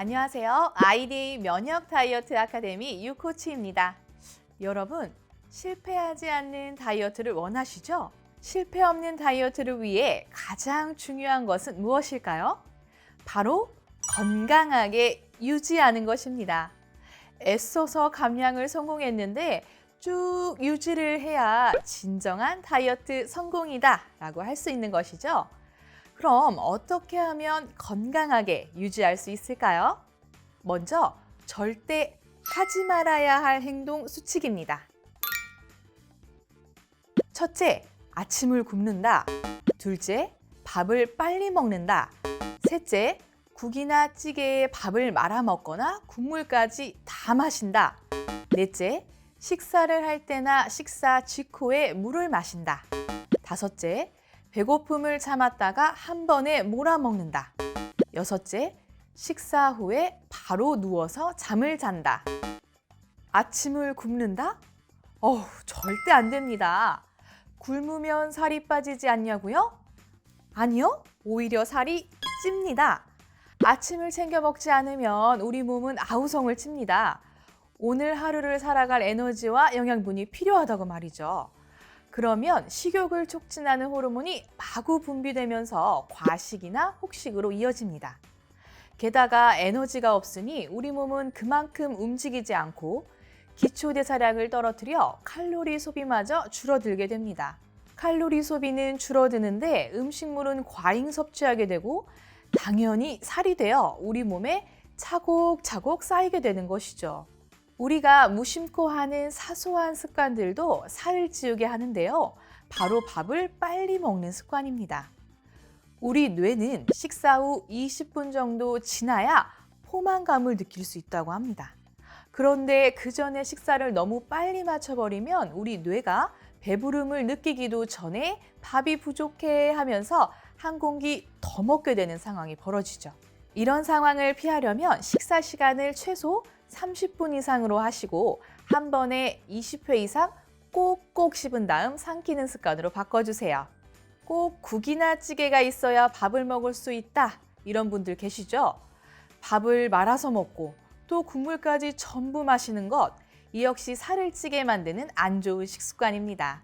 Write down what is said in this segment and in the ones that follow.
안녕하세요. 아이디 면역 다이어트 아카데미 유코치입니다. 여러분, 실패하지 않는 다이어트를 원하시죠? 실패 없는 다이어트를 위해 가장 중요한 것은 무엇일까요? 바로 건강하게 유지하는 것입니다. 애써서 감량을 성공했는데 쭉 유지를 해야 진정한 다이어트 성공이다 라고 할 수 있는 것이죠. 그럼 어떻게 하면 건강하게 유지할 수 있을까요? 먼저 절대 하지 말아야 할 행동 수칙입니다. 첫째, 아침을 굶는다. 둘째, 밥을 빨리 먹는다. 셋째, 국이나 찌개에 밥을 말아 먹거나 국물까지 다 마신다. 넷째, 식사를 할 때나 식사 직후에 물을 마신다. 다섯째, 배고픔을 참았다가 한 번에 몰아먹는다. 여섯째, 식사 후에 바로 누워서 잠을 잔다. 아침을 굶는다? 어우, 절대 안 됩니다. 굶으면 살이 빠지지 않냐고요? 아니요, 오히려 살이 찝니다. 아침을 챙겨 먹지 않으면 우리 몸은 아우성을 칩니다. 오늘 하루를 살아갈 에너지와 영양분이 필요하다고 말이죠. 그러면 식욕을 촉진하는 호르몬이 마구 분비되면서 과식이나 혹식으로 이어집니다. 게다가 에너지가 없으니 우리 몸은 그만큼 움직이지 않고 기초 대사량을 떨어뜨려 칼로리 소비마저 줄어들게 됩니다. 칼로리 소비는 줄어드는데 음식물은 과잉 섭취하게 되고 당연히 살이 되어 우리 몸에 차곡차곡 쌓이게 되는 것이죠. 우리가 무심코 하는 사소한 습관들도 살을 찌우게 하는데요. 바로 밥을 빨리 먹는 습관입니다. 우리 뇌는 식사 후 20분 정도 지나야 포만감을 느낄 수 있다고 합니다. 그런데 그 전에 식사를 너무 빨리 맞춰버리면 우리 뇌가 배부름을 느끼기도 전에 밥이 부족해 하면서 한 공기 더 먹게 되는 상황이 벌어지죠. 이런 상황을 피하려면 식사 시간을 최소 30분 이상으로 하시고 한 번에 20회 이상 꼭꼭 씹은 다음 삼키는 습관으로 바꿔주세요. 꼭 국이나 찌개가 있어야 밥을 먹을 수 있다. 이런 분들 계시죠? 밥을 말아서 먹고 또 국물까지 전부 마시는 것, 이 역시 살을 찌게 만드는 안 좋은 식습관입니다.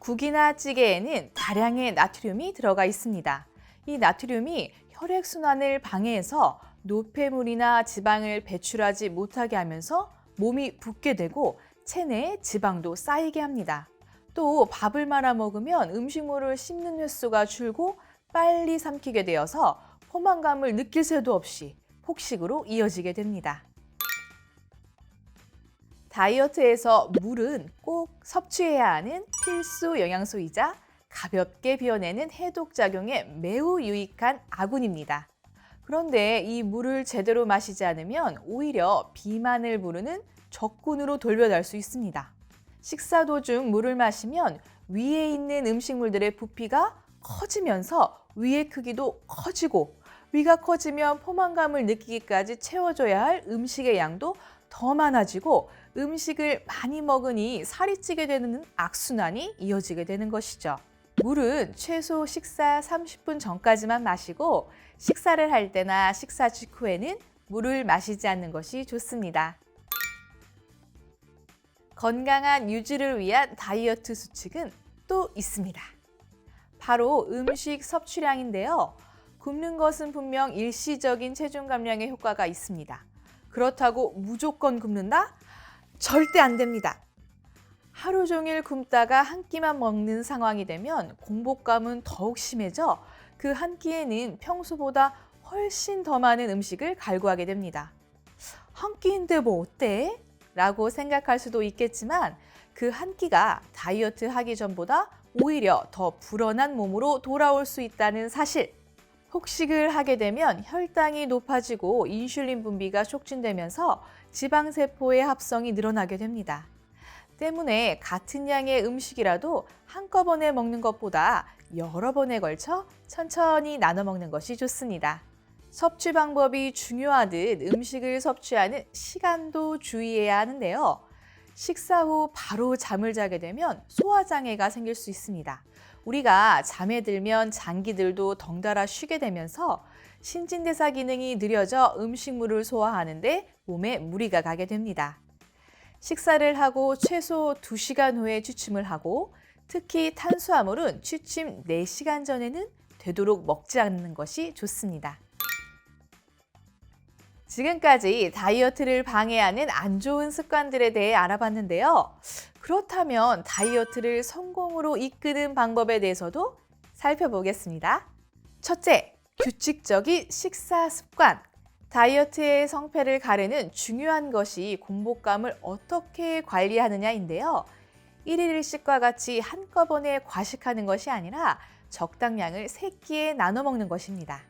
국이나 찌개에는 다량의 나트륨이 들어가 있습니다. 이 나트륨이 혈액순환을 방해해서 노폐물이나 지방을 배출하지 못하게 하면서 몸이 붓게 되고 체내에 지방도 쌓이게 합니다. 또 밥을 말아 먹으면 음식물을 씹는 횟수가 줄고 빨리 삼키게 되어서 포만감을 느낄 새도 없이 폭식으로 이어지게 됩니다. 다이어트에서 물은 꼭 섭취해야 하는 필수 영양소이자 가볍게 비워내는 해독작용에 매우 유익한 아군입니다. 그런데 이 물을 제대로 마시지 않으면 오히려 비만을 부르는 적군으로 돌변할 수 있습니다. 식사 도중 물을 마시면 위에 있는 음식물들의 부피가 커지면서 위의 크기도 커지고 위가 커지면 포만감을 느끼기까지 채워줘야 할 음식의 양도 더 많아지고 음식을 많이 먹으니 살이 찌게 되는 악순환이 이어지게 되는 것이죠. 물은 최소 식사 30분 전까지만 마시고 식사를 할 때나 식사 직후에는 물을 마시지 않는 것이 좋습니다. 건강한 유지를 위한 다이어트 수칙은 또 있습니다. 바로 음식 섭취량인데요. 굶는 것은 분명 일시적인 체중 감량에 효과가 있습니다. 그렇다고 무조건 굶는다? 절대 안 됩니다. 하루 종일 굶다가 한 끼만 먹는 상황이 되면 공복감은 더욱 심해져 그 한 끼에는 평소보다 훨씬 더 많은 음식을 갈구하게 됩니다. 한 끼인데 뭐 어때? 라고 생각할 수도 있겠지만 그 한 끼가 다이어트 하기 전보다 오히려 더 불어난 몸으로 돌아올 수 있다는 사실. 폭식을 하게 되면 혈당이 높아지고 인슐린 분비가 촉진되면서 지방세포의 합성이 늘어나게 됩니다. 때문에 같은 양의 음식이라도 한꺼번에 먹는 것보다 여러 번에 걸쳐 천천히 나눠 먹는 것이 좋습니다. 섭취 방법이 중요하듯 음식을 섭취하는 시간도 주의해야 하는데요. 식사 후 바로 잠을 자게 되면 소화장애가 생길 수 있습니다. 우리가 잠에 들면 장기들도 덩달아 쉬게 되면서 신진대사 기능이 느려져 음식물을 소화하는데 몸에 무리가 가게 됩니다. 식사를 하고 최소 2시간 후에 취침을 하고 특히 탄수화물은 취침 4시간 전에는 되도록 먹지 않는 것이 좋습니다. 지금까지 다이어트를 방해하는 안 좋은 습관들에 대해 알아봤는데요. 그렇다면 다이어트를 성공으로 이끄는 방법에 대해서도 살펴보겠습니다. 첫째, 규칙적인 식사 습관. 다이어트의 성패를 가르는 중요한 것이 공복감을 어떻게 관리하느냐인데요. 1일 1식과 같이 한꺼번에 과식하는 것이 아니라 적당량을 세끼에 나눠 먹는 것입니다.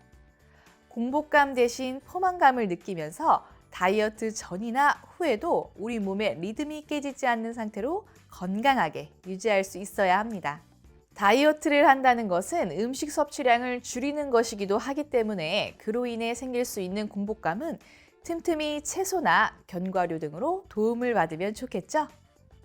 공복감 대신 포만감을 느끼면서 다이어트 전이나 후에도 우리 몸의 리듬이 깨지지 않는 상태로 건강하게 유지할 수 있어야 합니다. 다이어트를 한다는 것은 음식 섭취량을 줄이는 것이기도 하기 때문에 그로 인해 생길 수 있는 공복감은 틈틈이 채소나 견과류 등으로 도움을 받으면 좋겠죠?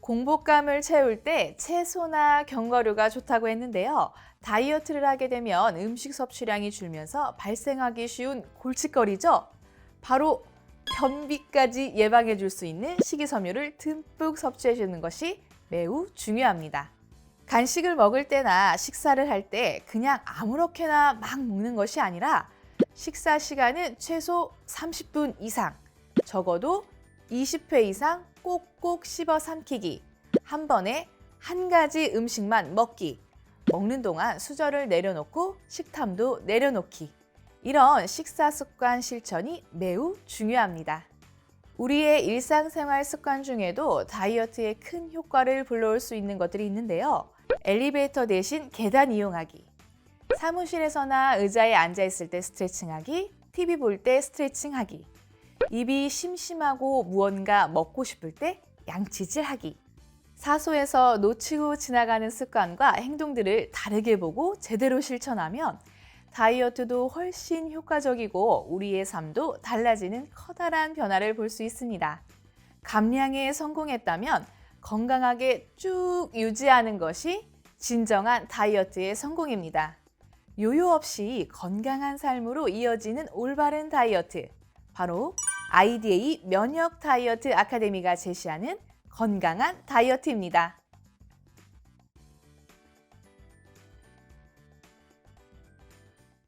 공복감을 채울 때 채소나 견과류가 좋다고 했는데요. 다이어트를 하게 되면 음식 섭취량이 줄면서 발생하기 쉬운 골칫거리죠. 바로 변비까지 예방해 줄 수 있는 식이섬유를 듬뿍 섭취해 주는 것이 매우 중요합니다. 간식을 먹을 때나 식사를 할 때 그냥 아무렇게나 막 먹는 것이 아니라 식사 시간은 최소 30분 이상, 적어도 20회 이상 꼭꼭 씹어 삼키기, 한 번에 한 가지 음식만 먹기, 먹는 동안 수저를 내려놓고 식탐도 내려놓기. 이런 식사 습관 실천이 매우 중요합니다. 우리의 일상생활 습관 중에도 다이어트에 큰 효과를 불러올 수 있는 것들이 있는데요. 엘리베이터 대신 계단 이용하기. 사무실에서나 의자에 앉아 있을 때 스트레칭하기, TV 볼 때 스트레칭하기. 입이 심심하고 무언가 먹고 싶을 때 양치질하기. 사소해서 놓치고 지나가는 습관과 행동들을 다르게 보고 제대로 실천하면 다이어트도 훨씬 효과적이고 우리의 삶도 달라지는 커다란 변화를 볼 수 있습니다. 감량에 성공했다면 건강하게 쭉 유지하는 것이 진정한 다이어트의 성공입니다. 요요 없이 건강한 삶으로 이어지는 올바른 다이어트. 바로 IDA 면역 다이어트 아카데미가 제시하는 건강한 다이어트입니다.